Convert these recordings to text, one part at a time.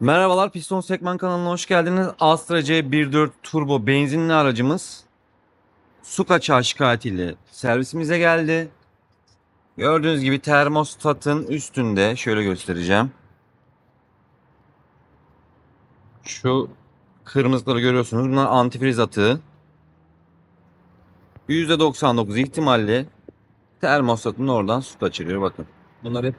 Merhabalar Piston Sekman kanalına hoş geldiniz. Astra C14 turbo benzinli aracımız su kaçağı şikayetiyle servisimize geldi. Gördüğünüz gibi termostatın üstünde şöyle göstereceğim. Şu kırmızıları görüyorsunuz. Bunlar antifriz atığı. %99 ihtimalle termostatın oradan su kaçırıyor bakın. Bunlar hep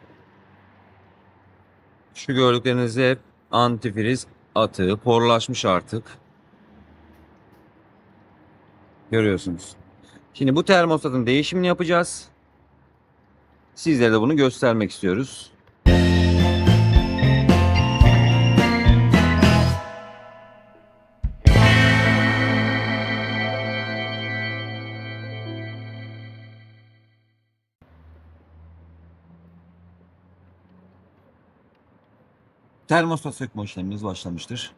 şu gördükleriniz hep antifriz atığı porlaşmış artık. Görüyorsunuz. Şimdi bu termostatın değişimini yapacağız. Sizlere de bunu göstermek istiyoruz. Termostat sökme işlemimiz başlamıştır.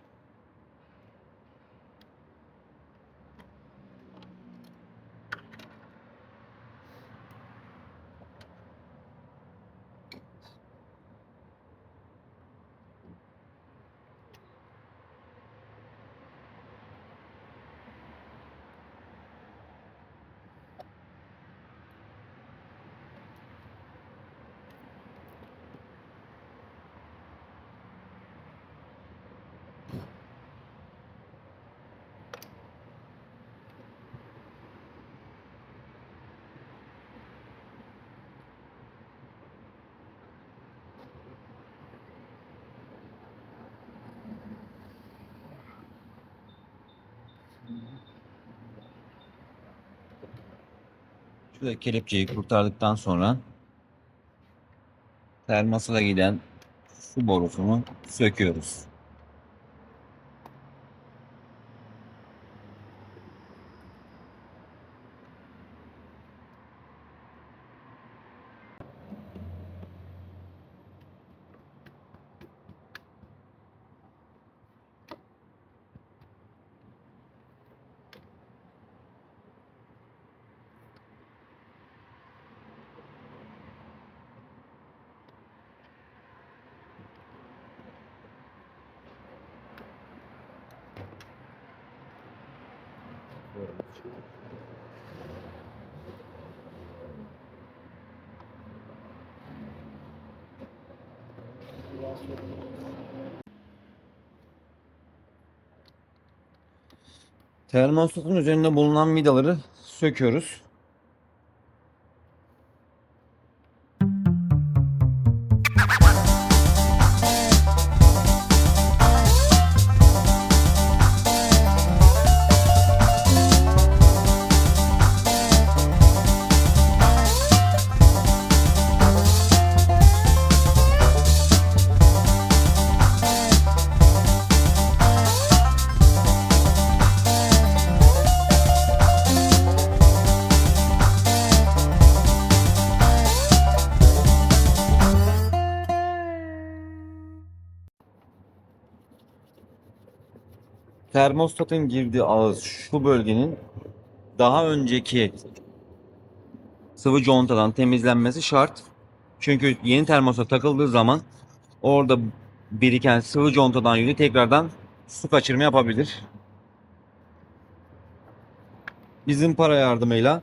Şurada kelepçeyi kurtardıktan sonra termosata giden su borusunu söküyoruz. Termostatın üzerinde bulunan vidaları söküyoruz. Termostatın girdiği ağız şu bölgenin daha önceki sıvı contadan temizlenmesi şart. Çünkü yeni termostat takıldığı zaman orada biriken sıvı contadan yüzü tekrardan su kaçırma yapabilir. Bizim para yardımıyla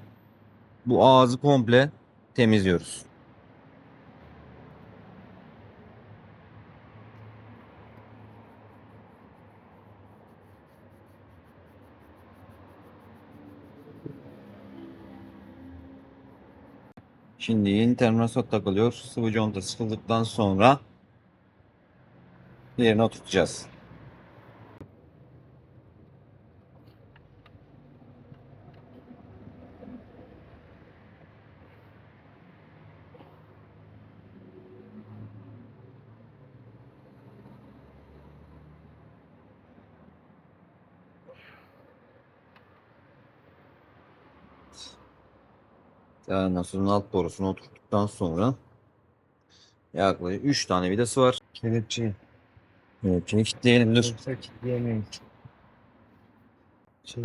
bu ağzı komple temizliyoruz. Şimdi yeni termostat takılıyor. Sıvı conta sıkıldıktan sonra yerine oturtacağız. Termosatın alt borusunu oturttuktan sonra yaklaşık 3 tane vidası var. Kelepçeyi. Şimdi kilitleyelim dur. Yoksa kilitleyemeyiz. Çek.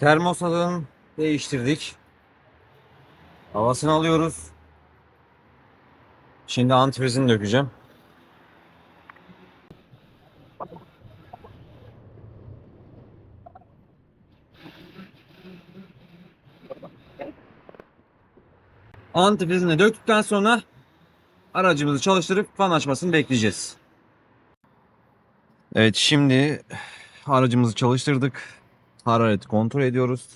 Termostatını değiştirdik. Havasını alıyoruz. Şimdi antifrizini dökeceğim. Antifrizini döktükten sonra aracımızı çalıştırıp fan açmasını bekleyeceğiz. Evet şimdi aracımızı çalıştırdık. Harareti kontrol ediyoruz.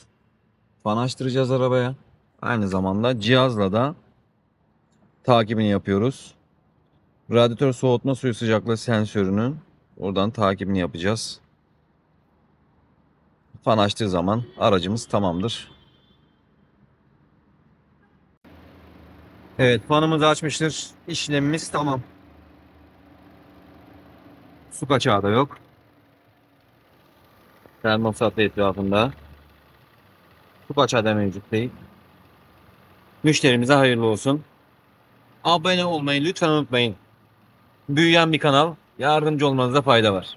Fan açtıracağız arabaya. Aynı zamanda cihazla da takibini yapıyoruz. Radyatör soğutma suyu sıcaklığı sensörünün oradan takibini yapacağız. Fan açtığı zaman aracımız tamamdır. Evet fanımızı açmıştır. İşlemimiz tamam. Su kaçağı da yok. Termostat da etrafında. Kaçağı da mevcut değil. Müşterimize hayırlı olsun. Abone olmayı lütfen unutmayın. Büyüyen bir kanal. Yardımcı olmanıza fayda var.